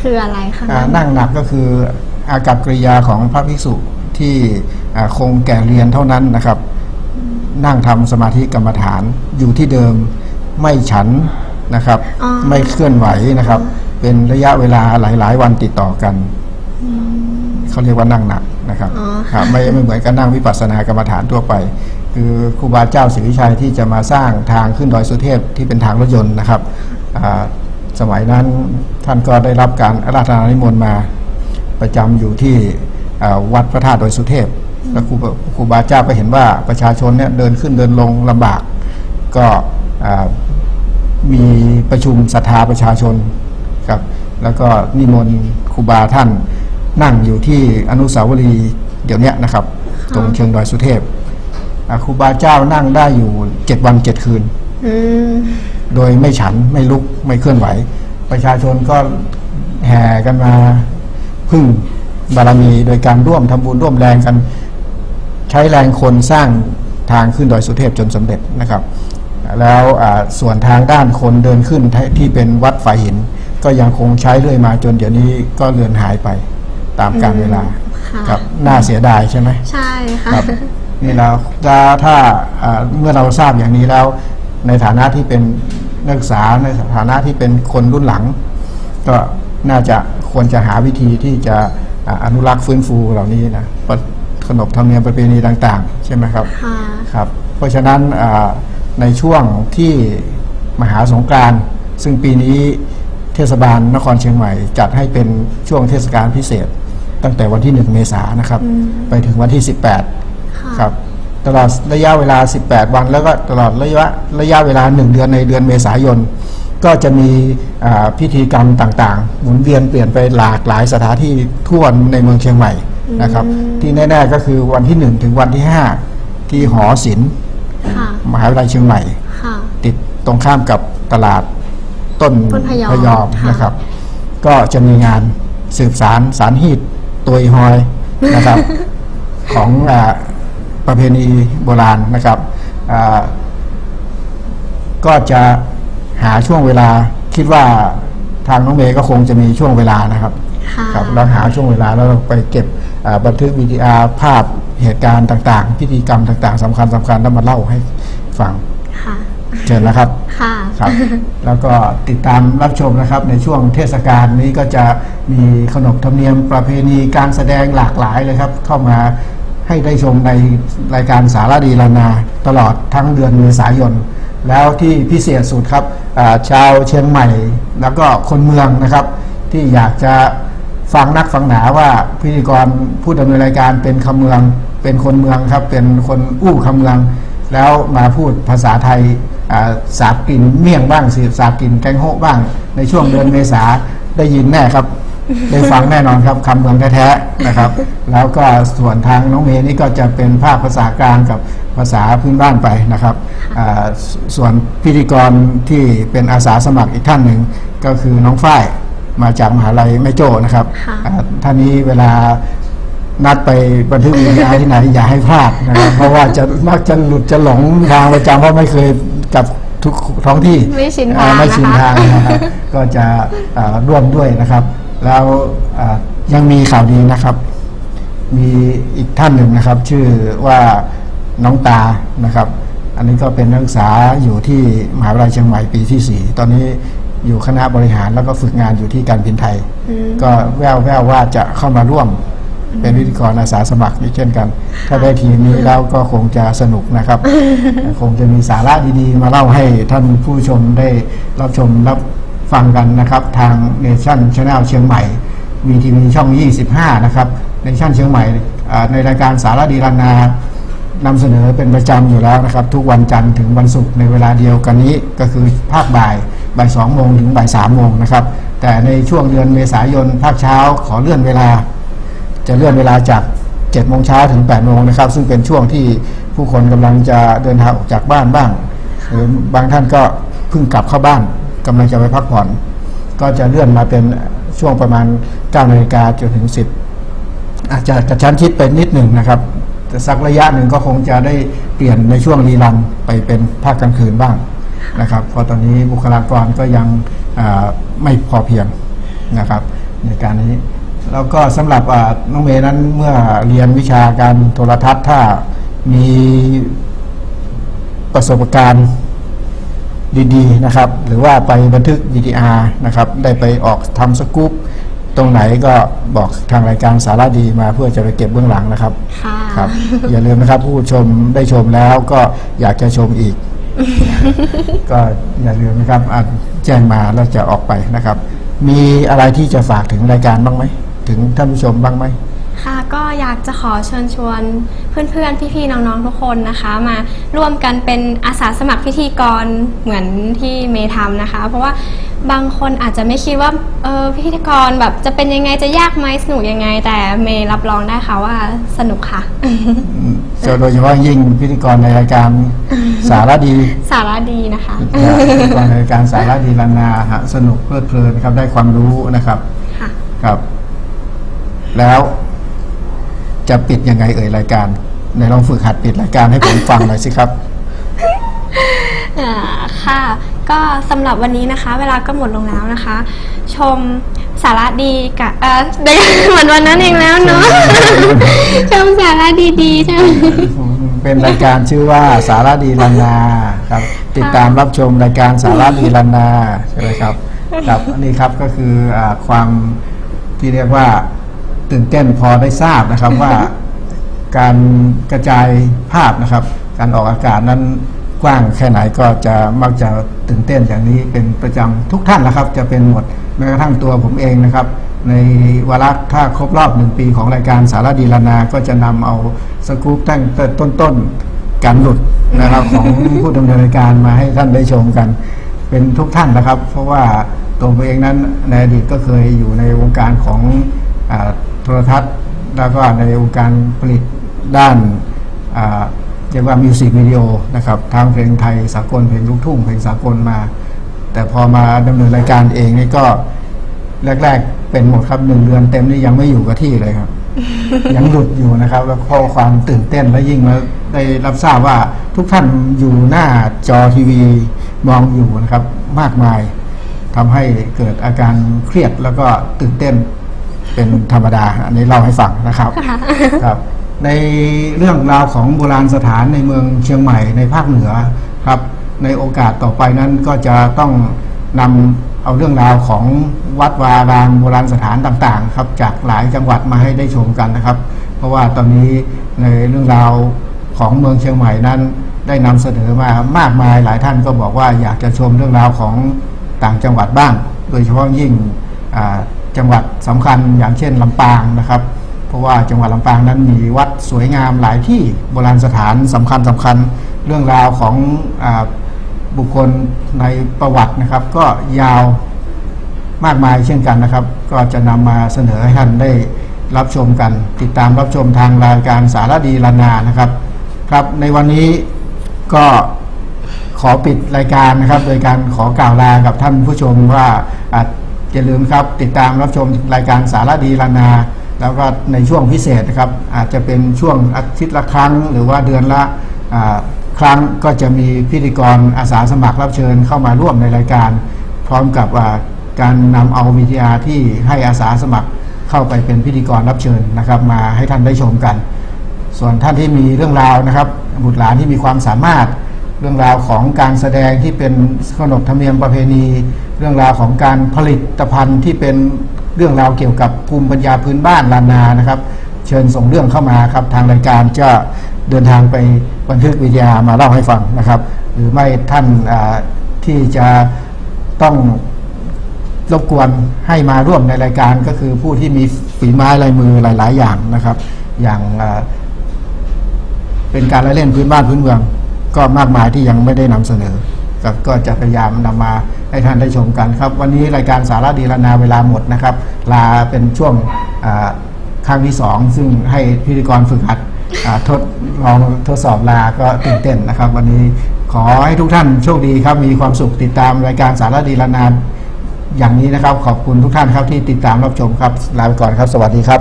คืออะไรคะอ่านั่งหนักก็คืออากับกริยาของพระภิกษุที่อ่าคงแก่เรียนเท่านั้นนะครับ นั่งทำสมาธิกรรมฐานอยู่ที่เดิมไม่ฉันนะครับ อ๋อ ไม่เคลื่อนไหวนะครับ เป็นระยะเวลาหลาย ๆ วันติดต่อกัน เขาเรียกว่านั่งหนักนะครับอ๋อครับไม่ไม่เหมือนกับนั่งวิปัสสนากรรมฐานทั่วไป คือครูบาเจ้าศรีวิชัยที่จะมาสร้างทางขึ้นดอยสุเทพที่เป็นทางรถยนต์นะครับอ่า สมัยนั้นท่านก็ได้รับการอาราธนานิมนต์มาประจำอยู่ที่อ่าวัดพระธาตุดอยสุเทพแล้วครูบาครูบาเจ้าก็เห็นว่าประชาชนเนี่ยเดินขึ้นเดินลงลำบาก ก็อ่ามีประชุมศรัทธาประชาชนครับแล้วก็นิมนต์ครูบาท่านนั่งอยู่ที่อนุสาวรีย์เดี๋ยวเนี้ยนะครับ ตรงเชิงดอยสุเทพอ่าครูบาเจ้านั่งได้อยู่เจ็ดวันเจ็ดคืนอืม โดยไม่ฉันไม่ลุกไม่เคลื่อนไหว ประชาชนก็แห่กันมาพึ่งบารมีโดยการร่วมทำบุญร่วมแรงกัน ใช้แรงคนสร้างทางขึ้นดอยสุเทพจนสำเร็จนะครับ แล้วอ่าส่วนทางด้านคนเดินขึ้นที่ที่เป็นวัดฝายหิน ก็ยังคงใช้เรื่อยมาจนเดี๋ยวนี้ก็เลือนหายไปตามกาลเวลาค่ะครับน่าเสียดายใช่ไหมใช่ค่ะครับนี่เราถ้าถ้าอ่าเมื่อเราทราบอย่างนี้แล้ว ในฐานะที่เป็นนักศึกษาในฐานะที่เป็นคนรุ่นหลัง ก็น่าจะควรจะหาวิธีที่จะอ่าอนุรักษ์ฟื้นฟูเหล่านี้นะประขนบธรรมเนียมประเพณีต่างๆ ใช่ไหมครับค่ะครับ เพราะฉะนั้นอ่าในช่วงที่มหาสงกรานต์ซึ่งปีนี้เทศบาลนครเชียงใหม่ จัดให้เป็นช่วงเทศกาลพิเศษ ตั้งแต่วันที่ 1 เมษายนนะครับ ไปถึงวันที่ 18ค่ะครับ ตลอดระยะเวลา 18 วัน แล้วก็ตลอดระยะระยะเวลา 1 เดือนในเดือนเมษายน ก็จะมีอ่าพิธีกรรมต่างๆ หมุนเวียนเปลี่ยนไปหลากหลายสถานที่ทั่วในเมืองเชียงใหม่นะครับ ที่แน่ๆก็คือวันที่ 1 ถึงวันที่ 5 ที่หอศิลป์ค่ะมหาวิทยาลัยเชียงใหม่ค่ะติดตรงข้ามกับตลาดต้นต้นพยอมพยอมค่ะนะครับ ก็จะมีงานสืบสารสารฮีดตัวยฮอยนะครับ ของอา ประเพณีโบราณนะครับอ่าก็จะหาช่วงเวลาคิดว่าทางน้องเมย์ก็คงจะมีช่วงเวลานะครับค่ะครับเราหาช่วงเวลาแล้วเราไปเก็บอ่าบันทึกวิดีอาร์ภาพเหตุการณ์ต่าง ๆ พิธีกรรมต่าง ๆสำคัญสำคัญแล้วมาเล่าให้ฟังค่ะเชิญนะครับค่ะครับ แล้วก็ติดตามรับชมนะครับ ในช่วงเทศกาลนี้ก็จะมีขนบธรรมเนียมประเพณีการแสดงหลากหลายเลยครับ เข้ามา ให้ได้ชมในรายการสารดีลานาตลอดทั้งเดือนเมษายน แล้วที่พิเศษสุดครับชาวเชียงใหม่ แล้วก็คนเมืองนะครับ ที่อยากจะฟังนักฟังหนาว่าพิธีกรผู้ดำเนินรายการเป็นคำเมืองเป็นคนเมืองครับ เป็นคนอู้คำเมือง แล้วมาพูดภาษาไทยสาบกลิ่นเมี่ยงบ้างสิสาบกลิ่นแกงโฮบ้าง ในช่วงเดือนเมษาได้ยินแน่ครับ ได้ฟังแน่นอนครับคำเมืองแท้ๆนะครับ แล้วก็ส่วนทางน้องเมย์นี่ก็จะเป็นภาคภาษากลางกับภาษาพื้นบ้านไปนะครับอ่าสส่วนพิธีกรที่เป็นอาสาสมัครอีกท่านหนึ่งก็คือน้องฝ้ายมาจากมหาลัยแม่โจ้นะครับค่ะอ่าท่านนี้เวลานัดไปบันทึกวิดีอาร์ที่ไหนอย่าให้พลาดนะครับ เพราะว่าจะมักจะหลุดจะหลงทางประจำเพราะไม่เคยกับทุกท้องที่ไม่ชินอ่ทางไม่ชินนะคะทางนะครับก็จะอ่าร่วมด้วยนะครับ แล้วอ่ายังมีข่าวดีนะครับ มีอีกท่านหนึ่งนะครับ ชื่อว่าน้องตานะครับ อันนี้ก็เป็นนักศึกษาอยู่ที่มหาวิทยาลัยเชียงใหม่ปีที่ 4 ตอนนี้อยู่คณะบริหารแล้วก็ฝึกงานอยู่ที่การบินไทย ก็แววแววๆว่าจะเข้ามาร่วมเป็นพิธีกรอาสาสมัครนี่เช่นกัน ถ้าได้ทีมนี้แล้วก็คงจะสนุกนะครับ คงจะมีสาระดีๆ มาเล่าให้ท่านผู้ชมได้รับชมรับ ฟังกันนะครับทางเนชั่นชาแนลเชียงใหม่มีทีวีช่อง 25 นะครับเนชั่นเชียงใหม่ในรายการสารดีลานานำเสนอเป็นประจำอยู่แล้วนะครับ ทุกวันจันทร์ถึงวันศุกร์ในเวลาเดียวกันนี้ก็คือภาคบ่ายบ่ายสองโมงถึงบ่ายสามโมงนะครับ แต่ในช่วงเดือนเมษายนภาคเช้าขอเลื่อนเวลา จะเลื่อนเวลาจาก7โมงเช้าถึง8โมงนะครับ ซึ่งเป็นช่วงที่ผู้คนกำลังจะเดินทางออกจากบ้านบ้างหรือบางท่านก็เพิ่งกลับเข้าบ้าน กำลังจะไปพักผ่อน ก็จะเลื่อนมาเป็นช่วงประมาณ9นาฬิกาจนถึง 10 อาจจะกระชั้นชิดไปนิดหนึ่งนะครับแต่สักระยะหนึ่งก็คงจะได้เปลี่ยนในช่วงรีรันไปเป็นภาคกลางคืนบ้างนะครับเพราะตอนนี้บุคลากรก็ยังไม่พอเพียงนะครับในการนี้ แล้วก็สำหรับน้องเมย์นั้นเมื่อเรียนวิชาการโทรทัศน์ถ้ามีประสบการณ์ ดีๆนะครับ หรือว่าไปบันทึก VTR นะครับ ได้ไปออกทำสกู๊ปตรงไหนก็บอกทางรายการสาระดีมาเพื่อจะไปเก็บเบื้องหลังนะครับค่ะครับ อย่าลืมนะครับผู้ชมได้ชมแล้วก็อยากจะชมอีก ก็อย่าลืมนะครับอะแจ้งมาแล้วจะออกไปนะครับ มีอะไรที่จะฝากถึงรายการบ้างไหม ถึงท่านผู้ชมบ้างไหม ค่ะก็อยากจะขอเชิญชวนเพื่อนๆ พี่ๆ น้องๆ ทุกคนนะคะ มาร่วมกันเป็นอาสาสมัครพิธีกรเหมือนที่เมย์ทำนะคะ เพราะว่าบางคนอาจจะไม่คิดว่าเออพิธีกรแบบจะเป็นยังไงจะยากไหมสนุกยังไง แต่เมย์รับรองได้ค่ะว่าสนุกค่ะ โดยเฉพาะยิ่งพิธีกรในรายการสาระดี สาระดีนะคะนะพิธีกรในรายการสาระดีลานาฮะสนุกเพลิดเพลินครับได้ความรู้นะครับค่ะครับ แล้ว จะปิดยังไงเอ่ยรายการในลองฝึกหัดปิดรายการให้ผมฟังหน่อยสิครับ อ่าค่ะ ก็สำหรับวันนี้นะคะ เวลาก็หมดลงแล้วนะคะ ชมสาระดีกับเออเดี๋ยวเหมือนวันนั้นเองแล้วเนาะชมสาระดีๆใช่ไหมเป็นรายการชื่อว่าสาระดีลานาครับ ติดตามรับชมรายการสาระดีลานาใช่ไหมครับครับอันนี้ครับก็คืออาความที่เรียกว่า ตื่นเต้นพอได้ทราบนะครับว่า การกระจายภาพนะครับ การออกอากาศนั้นกว้างแค่ไหนก็จะมักจะตื่นเต้นอย่างนี้เป็นประจำทุกท่านนะครับ จะเป็นหมดแม้กระทั่งตัวผมเองนะครับ ในวาระถ้าครบรอบหนึ่งปีของรายการสารดีลานา ก็จะนำเอาสกู๊ปตั้งแต่ต้นๆการหลุดนะครับ ของผู้ดำเนินรายการมาให้ท่านได้ชมกัน เป็นทุกท่านนะครับ เพราะว่าตัวผมเองนั้นในอดีตก็เคยอยู่ในวงการของอาโท รทัศน์ แล้วก็ในวงการผลิตด้านอ่าเรียกว่ามิวสิกวิดีโอนะครับทางเพลงไทยสากลเพลงลูกทุ่งเพลงสากลมา แต่พอมาดำเนินรายการเองนี่ก็แรก ๆ เป็นหมดครับหนึ่งเดือนเต็มนี่ยังไม่อยู่กับที่เลยครับ ยังหลุดอยู่นะครับ แล้วก็ความตื่นเต้นและยิ่งมาได้รับทราบว่าทุกท่านอยู่หน้าจอทีวีมองอยู่นะครับมากมายทำให้เกิดอาการเครียดแล้วก็ตื่นเต้น เป็นธรรมดา อันนี้เล่าให้ฟังนะครับครับ ในเรื่องราวของโบราณสถานในเมืองเชียงใหม่ในภาคเหนือครับ ในโอกาสต่อไปนั้นก็จะต้องนำเอาเรื่องราวของวัดวาอารามโบราณสถานต่างๆ ครับ จากหลายจังหวัดมาให้ได้ชมกันนะครับ เพราะว่าตอนนี้ในเรื่องราวของเมืองเชียงใหม่นั้นได้นำเสนอมามากมายหลายท่านก็บอกว่าอยากจะชมเรื่องราวของต่างจังหวัดบ้าง โดยเฉพาะยิ่งอ่า จังหวัดสำคัญอย่างเช่นลำปางนะครับ เพราะว่าจังหวัดลำปางนั้นมีวัดสวยงามหลายที่โบราณสถานสำคัญสำคัญเรื่องราวของอบุคคลในประวัตินะครับ ก็ยาวมากมายเช่นกันนะครับ ก็จะนำมาเสนอให้ท่านได้รับชมกัน ติดตามรับชมทางรายการสารดีลานานะครับ ครับในวันนี้ก็ขอปิดรายการนะครับ โดยการขอกล่าวลากับท่านผู้ชมว่า อย่าลืมครับติดตามรับชมรายการสารดีลานา แล้วก็ในช่วงพิเศษนะครับ อาจจะเป็นช่วงอาทิตย์ละครั้ง หรือว่าเดือนละครั้งก็จะมีพิธีกรอาสาสมัครรับเชิญเข้ามาร่วมในรายการ พร้อมกับการนำเอาวิทยาที่ให้อาสาสมัครเข้าไปเป็นพิธีกรรับเชิญนะครับ มาให้ท่านได้ชมกัน ส่วนท่านที่มีเรื่องราวนะครับ บุตรหลานที่มีความสามารถเรื่องราวของการแสดงที่เป็นขนบธรรมเนียมประเพณี เรื่องราวของการผลิตภัณฑ์ที่เป็นเรื่องราวเกี่ยวกับภูมิปัญญาพื้นบ้านลานานะครับ เชิญส่งเรื่องเข้ามาครับ ทางรายการจะเดินทางไปบันทึกวิทยามาเล่าให้ฟังนะครับ หรือไม่ท่านที่จะต้องรบกวนให้มาร่วมในรายการก็คือผู้ที่มีฝีไม้ลายมือหลาย ๆ อย่างนะครับ อย่างเป็นการละเล่นพื้นบ้านพื้นเมือง ก็มากมายที่ยังไม่ได้นำเสนอ ก็ก็จะพยายามนำมาให้ท่านได้ชมกันครับ วันนี้รายการสาระดีลนาเวลาหมดนะครับ ลาเป็นช่วงครั้งที่สองซึ่งให้พิธีกรฝึกหัดทดลองทดสอบลาก็ตื่นเต้นนะครับ วันนี้ขอให้ทุกท่านโชคดีครับ มีความสุขติดตามรายการสาระดีลนาอย่างนี้นะครับ ขอบคุณทุกท่านครับที่ติดตามรับชมครับลาไปก่อนครับ สวัสดีครับ